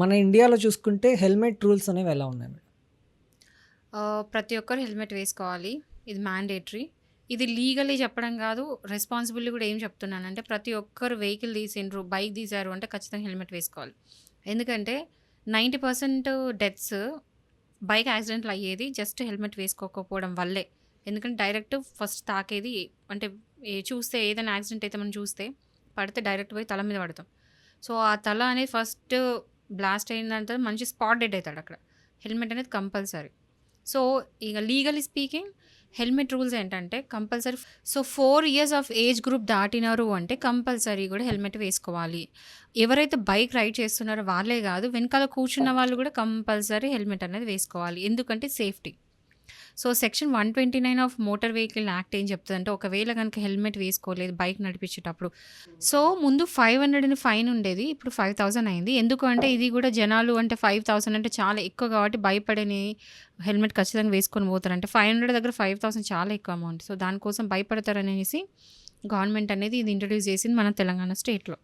మన ఇండియాలో చూసుకుంటే హెల్మెట్ రూల్స్ అనేవి ఎలా ఉన్నాయి మేడం? ప్రతి ఒక్కరు హెల్మెట్ వేసుకోవాలి. ఇది మ్యాండేటరీ. ఇది లీగలీ చెప్పడం కాదు రెస్పాన్సిబిలిటీ కూడా ఏం చెప్తున్నానంటే ప్రతి ఒక్కరు వెహికల్ తీసిండ్రు బైక్ తీశారు అంటే ఖచ్చితంగా హెల్మెట్ వేసుకోవాలి. ఎందుకంటే నైంటీ పర్సెంట్ డెత్స్ బైక్ యాక్సిడెంట్లు అయ్యేది జస్ట్ హెల్మెట్ వేసుకోకపోవడం వల్లే. ఎందుకంటే డైరెక్ట్ ఫస్ట్ తాకేది అంటే చూస్తే ఏదైనా యాక్సిడెంట్ అయితే మనం చూస్తే పడితే డైరెక్ట్ పోయి తల మీద పడతాం. సో ఆ తల అనేది ఫస్ట్ బ్లాస్ట్ అయిందంటే మంచి స్పాట్ డెడ్ అవుతాడు అక్కడ. హెల్మెట్ అనేది కంపల్సరీ. సో ఇక లీగలీ స్పీకింగ్ హెల్మెట్ రూల్స్ ఏంటంటే compulsory so four years of age group దాటినారు అంటే కంపల్సరీ కూడా హెల్మెట్ వేసుకోవాలి. ఎవరైతే బైక్ రైడ్ చేస్తున్నారో వాళ్ళే కాదు వెనకాల కూర్చున్న వాళ్ళు కూడా కంపల్సరీ హెల్మెట్ అనేది వేసుకోవాలి. ఎందుకంటే safety so section one twenty nine of motor vehicle act ఏం చెప్తుందంటే ఒకవేళ కనుక హెల్మెట్ వేసుకోలేదు బైక్ నడిపించేటప్పుడు. సో ముందు ఫైవ్ హండ్రెడ్ అని ఫైన్ ఉండేది ఇప్పుడు ఫైవ్ థౌసండ్ అయింది. ఎందుకు అంటే ఇది కూడా జనాలు అంటే ఫైవ్ థౌసండ్ అంటే చాలా ఎక్కువ కాబట్టి భయపడని హెల్మెట్ ఖచ్చితంగా వేసుకొని పోతారు అంటే ఫైవ్ హండ్రెడ్ దగ్గర ఫైవ్ థౌసండ్ చాలా ఎక్కువ అమౌంట్. సో దానికోసం భయపడతారనేసి గవర్నమెంట్ అనేది ఇది ఇంట్రడ్యూస్ చేసింది మన తెలంగాణ స్టేట్లో.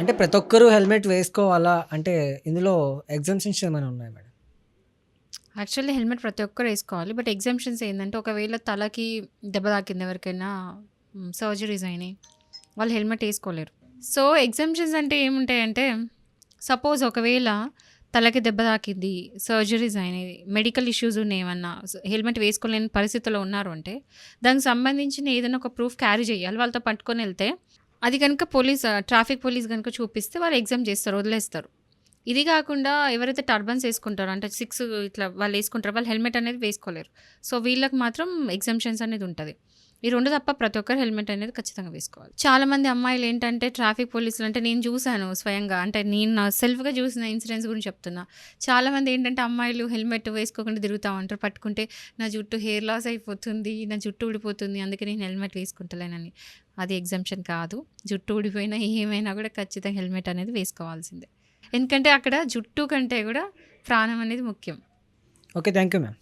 అంటే ప్రతి ఒక్కరూ హెల్మెట్ వేసుకోవాలా? అంటే ఇందులో ఎగ్జామ్షన్స్ ఏమైనా ఉన్నాయి మేడం? యాక్చువల్లీ హెల్మెట్ ప్రతి ఒక్కరు వేసుకోవాలి. బట్ ఎగ్జామ్షన్స్ ఏంటంటే ఒకవేళ తలకి దెబ్బ తాకింది ఎవరికైనా సర్జరీస్ అయినాయి వాళ్ళు హెల్మెట్ వేసుకోలేరు. సో ఎగ్జామ్షన్స్ అంటే ఏముంటాయంటే సపోజ్ ఒకవేళ తలకి దెబ్బ తాకింది సర్జరీస్ అయినాయి మెడికల్ ఇష్యూస్ ఉన్నాయి ఏమన్నా హెల్మెట్ వేసుకోలేని పరిస్థితిలో ఉన్నారు అంటే దానికి సంబంధించిన ఏదైనా ఒక ప్రూఫ్ క్యారీ చేయాలి. వాళ్ళతో పట్టుకొని వెళ్తే అది కనుక పోలీస్ ట్రాఫిక్ పోలీస్ కనుక చూపిస్తే వాళ్ళు ఎగ్జామ్ చేస్తారు వదిలేస్తారు. ఇది కాకుండా ఎవరైతే టర్బన్స్ వేసుకుంటారో అంటే సిక్స్ ఇట్లా వాళ్ళు వేసుకుంటారో వాళ్ళు హెల్మెట్ అనేది వేసుకోలేరు. సో వీళ్ళకి మాత్రం ఎగ్జామ్షన్స్ అనేది ఉంటుంది. ఈ రెండు తప్ప ప్రతి ఒక్కరు హెల్మెట్ అనేది ఖచ్చితంగా వేసుకోవాలి. చాలా మంది అమ్మాయిలు ఏంటంటే ట్రాఫిక్ పోలీసులు అంటే నేను చూశాను స్వయంగా అంటే నేను నా సెల్ఫ్గా చూసిన ఇన్సిడెంట్స్ గురించి చెప్తున్నా. చాలా మంది ఏంటంటే అమ్మాయిలు హెల్మెట్ వేసుకోకుండా తిరుగుతూ ఉంటారు. పట్టుకుంటే నా జుట్టు హెయిర్ లాస్ అయిపోతుంది నా జుట్టు ఊడిపోతుంది అందుకే నేను హెల్మెట్ వేసుకుంటలేనని. అది ఎగ్జామ్షన్ కాదు. జుట్టు ఊడిపోయినా ఏమైనా కూడా ఖచ్చితంగా హెల్మెట్ అనేది వేసుకోవాల్సిందే. ఎందుకంటే అక్కడ జుట్టు కంటే కూడా ప్రాణం అనేది ముఖ్యం. Okay thank you ma'am